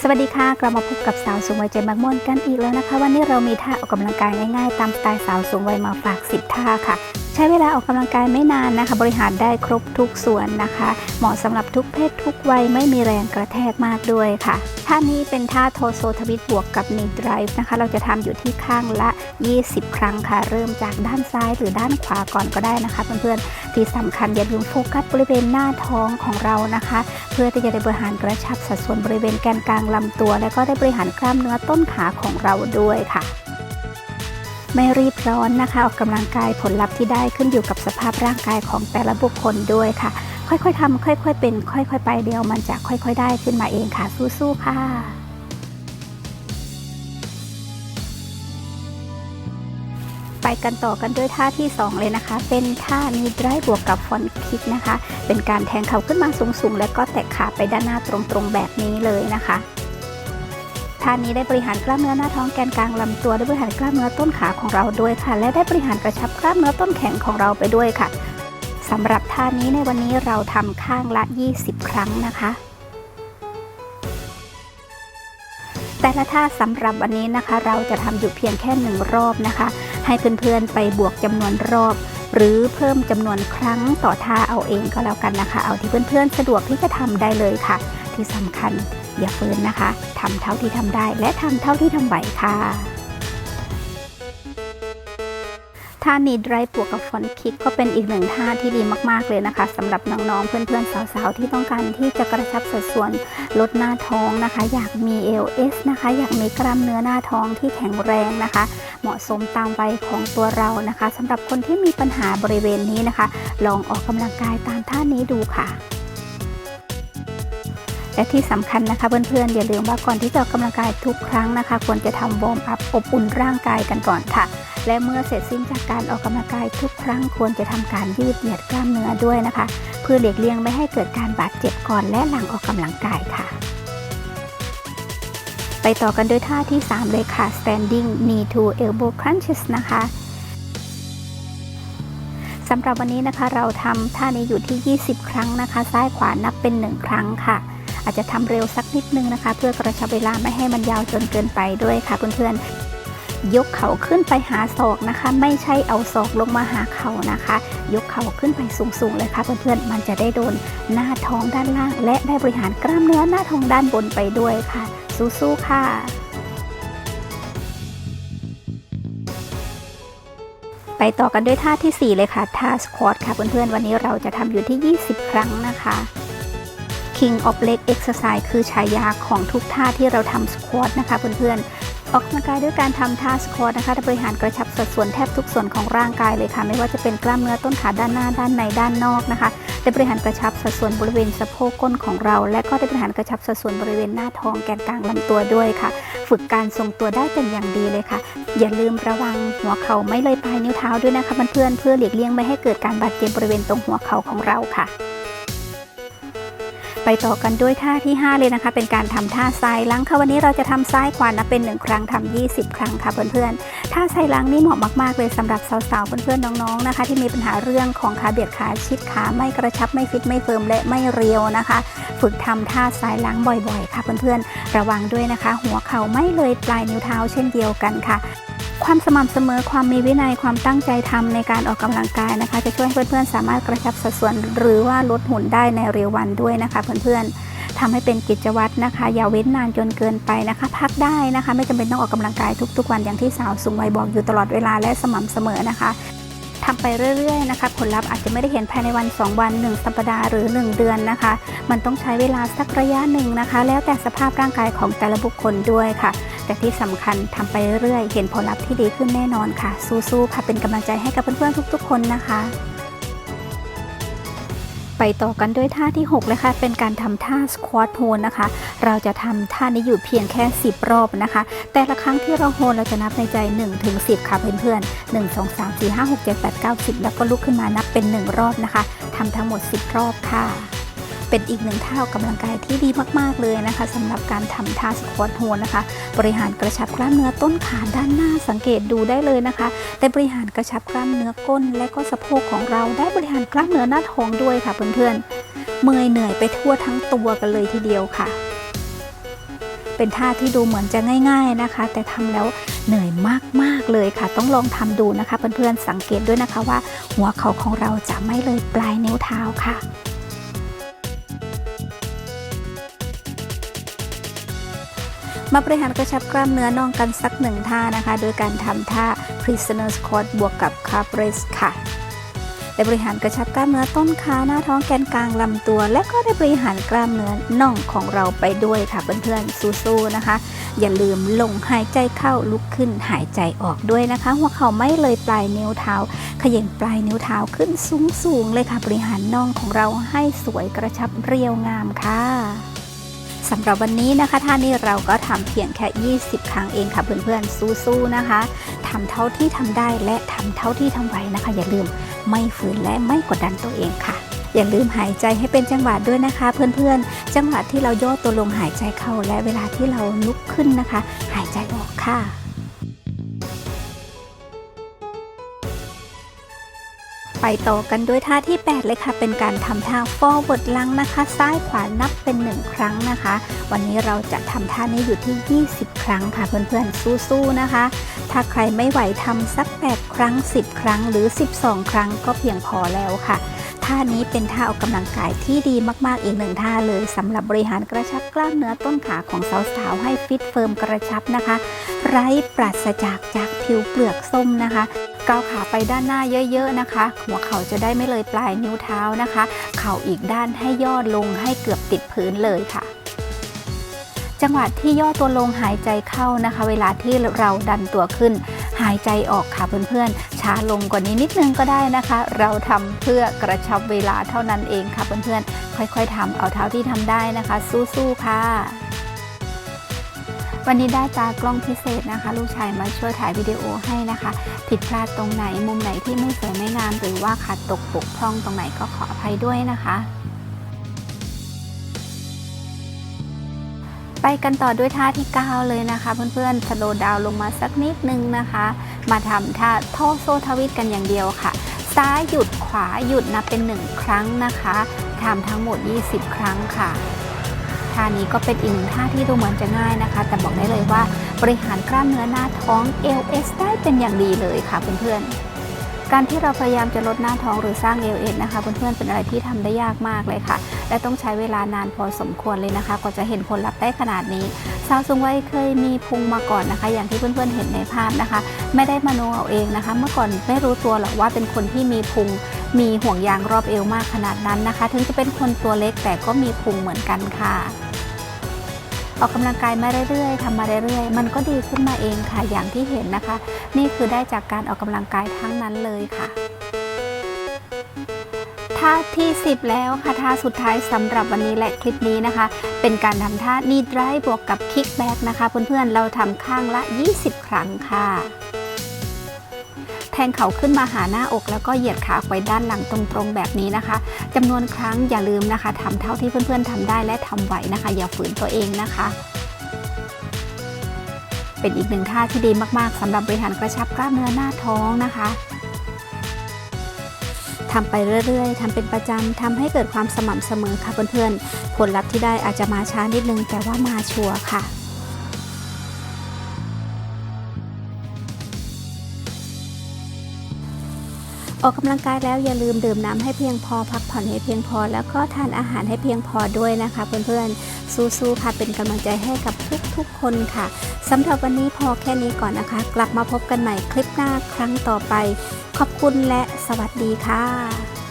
สวัสดีค่ะ กลับมาพบกับสาวสูงวัยใจมักม่วนกันอีกแล้วนะคะ วันนี้เรามีท่าออกกำลังกายง่ายๆ ตามสไตล์สาวสูงวัยมาฝาก 10 ท่าค่ะ ใช้เวลาออกกำลังกายไม่นานนะคะ บริหารได้ครบทุกส่วนนะคะ เหมาะสำหรับทุกเพศทุกวัยไม่มีแรงกระแทกมากด้วยค่ะท่านี้เป็นท่าโทโซทวิตบวกกับนิดไดฟ์นะคะ เราจะทำอยู่ที่ข้างละ 20 ครั้งค่ะ เริ่มจากด้านซ้ายหรือด้านขวาก่อนก็ได้นะคะเพื่อนๆที่สำคัญอย่าลืมโฟกัสบริเวณหน้าท้องของเรานะคะ เพื่อที่จะได้บริหารกระชับสัดส่วนบริเวณแกนกลางลำตัว และก็ได้บริหารกล้ามเนื้อต้นขาของเราด้วยค่ะ ไม่รีบร้อนนะคะ ออกกำลังกายผลลัพธ์ที่ได้ขึ้นอยู่กับสภาพร่างกายของแต่ละบุคคลด้วยค่ะ ค่อยๆทำค่อยๆเป็น ค่อยๆ ไปเดียวมันจะค่อยๆ ได้ขึ้นมาเองค่ะสู้ๆค่ะไปกันต่อกันด้วยท่าที่ 2 เลยนะคะ เป็นท่านีดไดบวกกับฟอนคิกนะคะ เป็นการแทงเข่าขึ้นมาสูงๆ แล้วก็แตะขาไปด้านหน้าตรงๆ แบบนี้เลยนะคะ ท่านี้ได้บริหารกล้ามเนื้อหน้าท้องแกนกลางลำตัวได้บริหารกล้ามเนื้อต้นขาของเราด้วยค่ะ และได้บริหารกระชับกล้ามเนื้อต้นแขนของเราไปด้วยค่ะสำหรับท่านี้ในวันนี้เราทำข้างละ 20 ครั้งนะคะ แต่ละท่าสำหรับวันนี้นะคะ เราจะทำอยู่เพียงแค่หนึ่งรอบนะคะ ให้เพื่อนๆไปบวกจำนวนรอบ หรือเพิ่มจำนวนครั้งต่อท่าเอาเองก็แล้วกันนะคะ เอาที่เพื่อนๆสะดวกที่จะทำได้เลยค่ะ ที่สำคัญ อย่าฝืนนะคะทำเท่าที่ทำได้ และทำเท่าที่ทำไหวค่ะท่านี้ไดรฟ์บวกกับฟอนคิกก็เป็นอีกหนึ่งท่าที่ดีมาก ๆ เลยนะคะสำหรับน้องๆ เพื่อนๆ สาวๆ ที่ต้องการที่จะกระชับสัดส่วนลดหน้าท้องนะคะ อยากมี LS นะคะ อยากมีกล้ามเนื้อหน้าท้องที่แข็งแรงนะคะ เหมาะสมตามวัยของตัวเรานะคะสำหรับคนที่มีปัญหาบริเวณนี้นะคะ ลองออกกำลังกายตามท่านี้ดูค่ะ และที่สำคัญนะคะเพื่อนๆอย่าลืมว่าก่อนที่จะออกกำลังกายทุกครั้งนะคะ ควรจะทำวอร์มอัพอบอุ่นร่างกายกันก่อนค่ะ และเมื่อเสร็จสิ้นจากการออกกำลังกายทุกครั้งควรจะทำการยืดเหยียดกล้ามเนื้อด้วยนะคะ เพื่อหลีกเลี่ยงไม่ให้เกิดการบาดเจ็บก่อนและหลังออกกำลังกายค่ะ ไปต่อกันด้วยท่าที่ 3 เลยค่ะ standing knee to elbow crunches นะคะสำหรับวันนี้นะคะเราทำท่านี้อยู่ที่ 20 ครั้งนะคะ ซ้ายขวานับเป็น 1 ครั้งค่ะ อาจจะทำเร็วสักนิดนึงนะคะ เพื่อกระชับเวลาไม่ให้มันยาวจนเกินไปด้วยค่ะเพื่อนๆยกเข่าขึ้นไปหาศอกนะคะ ไม่ใช่เอาศอกลงมาหาเข่านะคะ ยกเข่าขึ้นไปสูงๆเลยค่ะเพื่อนๆมันจะได้โดนหน้าท้องด้านล่าง และได้บริหารกล้ามเนื้อหน้าท้องด้านบนไปด้วยค่ะ สู้ๆค่ะไปต่อกันด้วยท่าทีสี่4 เลยค่ะ ท่าสควอตค่ะเพื่อนๆ วันนี้เราจะทำอยู่ที่ 20 ครั้งนะคะ King of Leg Exercise คือฉายาของทุกท่าที่เราทำสควอตนะคะเพื่อนๆ ออกกำลังกายด้วยการทำท่าสควอตนะคะบริหารกระชับสัดส่วนแทบทุกส่วนของร่างกายเลยค่ะ ไม่ว่าจะเป็นกล้ามเนื้อต้นขาด้านหน้าด้านในด้านนอกนะคะ ได้บริหารกระชับสัดส่วนบริเวณสะโพกก้นของเรา และก็ได้บริหารกระชับสัดส่วนบริเวณหน้าท้องแกนกลางลำตัวด้วยค่ะ ฝึกการทรงตัวได้เป็นอย่างดีเลยค่ะ อย่าลืมระวังหัวเข่าไม่เลยปลายนิ้วเท้าด้วยนะคะเพื่อนๆเพื่อหลีกเลี่ยงไม่ให้เกิดการบาดเจ็บบริเวณตรงหัวเข่าของเราค่ะ ไปต่อกันด้วยท่าที่ 5 เลยนะคะ เป็นการทำท่าซ้ายล้างค่ะวันนี้เราจะทำซ้ายขวานะเป็น 1 ครั้งทำ20 ครั้งค่ะเพื่อนๆท่าซ้ายล้างนี่เหมาะมากๆเลยสำหรับสาวๆเพื่อนๆน้องๆนะคะ ที่มีปัญหาเรื่องของขาเบียดขาชิดขาไม่กระชับไม่ฟิตไม่เฟิร์มและไม่เรียวนะคะ ฝึกทำท่าซ้ายล้างบ่อยๆ ค่ะเพื่อนๆระวังด้วยนะคะ หัวเข่าไม่เลยปลายนิ้วเท้าเช่นเดียวกันค่ะ ความสม่ำเสมอความมีวินัยความตั้งใจทำในการออกกำลังกายนะคะ จะช่วยให้เพื่อนๆ สามารถกระชับสัดส่วน หรือว่าลดหุ่นได้ในเร็ววันด้วยนะคะ เพื่อนๆทำให้เป็นกิจวัตรนะคะ อย่าเว้นนานจนเกินไปนะคะ พักได้นะคะ ไม่จำเป็นต้องออกกำลังกายทุกๆวันอย่างที่สาวสูงวัยบอกอยู่ตลอดเวลาและสม่ำเสมอนะคะ ทำไปเรื่อยๆนะคะผลลัพธ์อาจจะไม่ได้เห็นภายในวัน 2 วัน 1 สัปดาห์หรือ 1 เดือนนะคะ มันต้องใช้เวลาสักระยะหนึ่งนะคะ แล้วแต่สภาพร่างกายของแต่ละบุคคลด้วยค่ะ แต่ที่สำคัญทำไปเรื่อยๆ เห็นผลลัพธ์ที่ดีขึ้นแน่นอนค่ะ สู้ๆค่ะเป็นกำลังใจให้กับเพื่อนๆทุก ๆ คนนะคะ ต่อกันด้วยท่าที่6เลยค่ะเป็นการทำท่าสควอตโฮนนะคะ เราจะทำท่านี้อยู่เพียงแค่ 10 รอบนะคะ แต่ละครั้งที่เราโฮนเราจะนับในใจ 1 ถึง 10 ค่ะเพื่อนๆ 1 2 3 4 5 6 7 8 9 10 แล้วก็ลุกขึ้นมานับเป็น 1 รอบนะคะทำทั้งหมด 10 รอบค่ะ เป็นอีกหนึ่งท่าออกกำลังกายที่ดีมากๆเลยนะคะสำหรับการทำท่าสควอตโฮนนะคะ บริหารกระชับกล้ามเนื้อต้นขาด้านหน้าสังเกตดูได้เลยนะคะได้บริหารกระชับกล้ามเนื้อก้น และก็สะโพกของเราได้บริหารกล้ามเนื้อหน้าท้องด้วยค่ะเพื่อนๆเมื่อยเหนื่อยไปทั่วทั้งตัวกันเลยทีเดียวค่ะเป็นท่าที่ดูเหมือนจะง่ายๆนะคะ แต่ทำแล้วเหนื่อยมากๆเลยค่ะ ต้องลองทำดูนะคะเพื่อนๆสังเกตด้วยนะคะว่า หัวเข่าของเราจะไม่เลยปลายนิ้วเท้าค่ะ มาบริหารกระชับกล้ามเนื้อน่องกันสักหนึ่งท่านะคะ โดยการทำท่า prisoner squat บวกกับ calf raise ค่ะได้บริหารกระชับกล้ามเนื้อต้นขาหน้าท้องแกนกลางลำตัว และก็ได้บริหารกล้ามเนื้อน่องของเราไปด้วยค่ะเพื่อนๆสู้ๆนะคะ อย่าลืมลงหายใจเข้าลุกขึ้นหายใจออกด้วยนะคะ หัวเข่าไม่เลยปลายนิ้วเท้าเขย่งปลายนิ้วเท้าขึ้นสูงๆเลยค่ะบริหารน่องของเราให้สวยกระชับเรียวงามค่ะ สำหรับวันนี้นะคะท่านี่เราก็ทำเพียงแค่ 20 ครั้งเองค่ะเพื่อนๆสู้ๆนะคะทำเท่าที่ทำได้และทำเท่าที่ทำไหวนะคะ อย่าลืมไม่ฝืนและไม่กดดันตัวเองค่ะ อย่าลืมหายใจให้เป็นจังหวะด้วยนะคะ เพื่อนๆ จังหวะที่เราย่อตัวลงหายใจเข้าและเวลาที่เราลุกขึ้นนะคะ หายใจออกค่ะ ไปต่อกันด้วยท่าที่ 8 เลยค่ะ เป็นการทำท่า forward ลังนะคะ ซ้ายขวานับเป็น 1 ครั้งนะคะ วันนี้เราจะทำท่านี้อยู่ที่ 20 ครั้งค่ะ เพื่อนๆ สู้ๆ นะคะ ถ้าใครไม่ไหวทำสัก 8 ครั้ง 10 ครั้งหรือ 12 ครั้งก็เพียงพอแล้วค่ะ ท่านี้เป็นท่าออกกำลังกายที่ดีมากๆอีกหนึ่งท่าเลยสำหรับบริหารกระชับกล้ามเนื้อต้นขาของสาวๆให้ฟิตเฟิร์มกระชับนะคะ ไร้ปราศจากจากผิวเปลือกส้มนะคะก้าวขาไปด้านหน้าเยอะๆนะคะ หัวเข่าจะได้ไม่เลยปลายนิ้วเท้านะคะ เข่าอีกด้านให้ย่อลงให้เกือบติดพื้นเลยค่ะ จังหวะที่ย่อตัวลงหายใจเข้านะคะ เวลาที่เราดันตัวขึ้น หายใจออกค่ะเพื่อนๆ ช้าลงกว่านี้นิดนึงก็ได้นะคะ เราทำเพื่อกระชับเวลาเท่านั้นเองค่ะเพื่อนๆ ค่อยๆทำเอาเท่าที่ทำได้นะคะ สู้ๆค่ะวันนี้ได้ตากล้องพิเศษนะคะ ลูกชายมาช่วยถ่ายวิดีโอให้นะคะ ผิดพลาดตรงไหนมุมไหนที่ไม่สวยไม่งามหรือว่าขาดตกบกพร่องตรงไหนก็ขออภัยด้วยนะคะ ไปกันต่อด้วยท่าที่ 9 เลยนะคะ เพื่อนๆสโลดาวลงมาสักนิดนึงนะคะ มาทำท่าโทโซทวิตกันอย่างเดียวค่ะ ซ้ายหยุดขวาหยุดนับเป็น 1 ครั้งนะคะทำทั้งหมด 20 ครั้งค่ะท่านี้ก็เป็นอีกหนึ่งท่าที่ดูเหมือนจะง่ายนะคะ แต่บอกได้เลยว่าบริหารกล้ามเนื้อหน้าท้อง LS ได้เป็นอย่างดีเลยค่ะเพื่อนๆ การที่เราพยายามจะลดหน้าท้องหรือสร้าง LS นะคะเพื่อนๆเป็นอะไรที่ทำได้ยากมากเลยค่ะ และต้องใช้เวลานานพอสมควรเลยนะคะกว่าจะเห็นผลลัพธ์ได้ขนาดนี้สาวสูงวัยเคยมีพุงมาก่อนนะคะ อย่างที่เพื่อนๆเห็นในภาพนะคะ ไม่ได้มโนเอาเองนะคะ เมื่อก่อนไม่รู้ตัวหรอกว่าเป็นคนที่มีพุงมีห่วงยางรอบเอวมากขนาดนั้นนะคะ ถึงจะเป็นคนตัวเล็กแต่ก็มีพุงเหมือนกันค่ะออกกำลังกายมาเรื่อยๆทำมาเรื่อยๆ มันก็ดีขึ้นมาเองค่ะอย่างที่เห็นนะคะ นี่คือได้จากการออกกำลังกายทั้งนั้นเลยค่ะ ท่าที่ 10 แล้วค่ะท่าสุดท้ายสำหรับวันนี้และคลิปนี้นะคะ เป็นการทำท่านีดไรบวกกับคิกแบ็กนะคะ เพื่อนๆเราทำข้างละ 20 ครั้งค่ะแทงเข่าขึ้นมาหาหน้าอกแล้วก็เหยียดขาไว้ด้านหลังตรงๆแบบนี้นะคะจำนวนครั้งอย่าลืมนะคะทำเท่าที่เพื่อนๆทำได้และทำไหวนะคะ อย่าฝืนตัวเองนะคะ เป็นอีกหนึ่งท่าที่ดีมากๆสำหรับบริหารกระชับกล้ามเนื้อหน้าท้องนะคะ ทำไปเรื่อยๆทำเป็นประจำทำให้เกิดความสม่ำเสมอค่ะเพื่อนๆผลลัพธ์ที่ได้อาจจะมาช้านิดนึงแต่ว่ามาชัวร์ค่ะ ออกกำลังกายแล้วอย่าลืมดื่มน้ำให้เพียงพอพักผ่อนให้เพียงพอ แล้วก็ทานอาหารให้เพียงพอด้วยนะคะ เพื่อนๆสู้ๆค่ะเป็นกำลังใจให้กับทุกๆคนค่ะสำหรับวันนี้พอแค่นี้ก่อนนะคะ กลับมาพบกันใหม่คลิปหน้าครั้งต่อไป ขอบคุณและสวัสดีค่ะ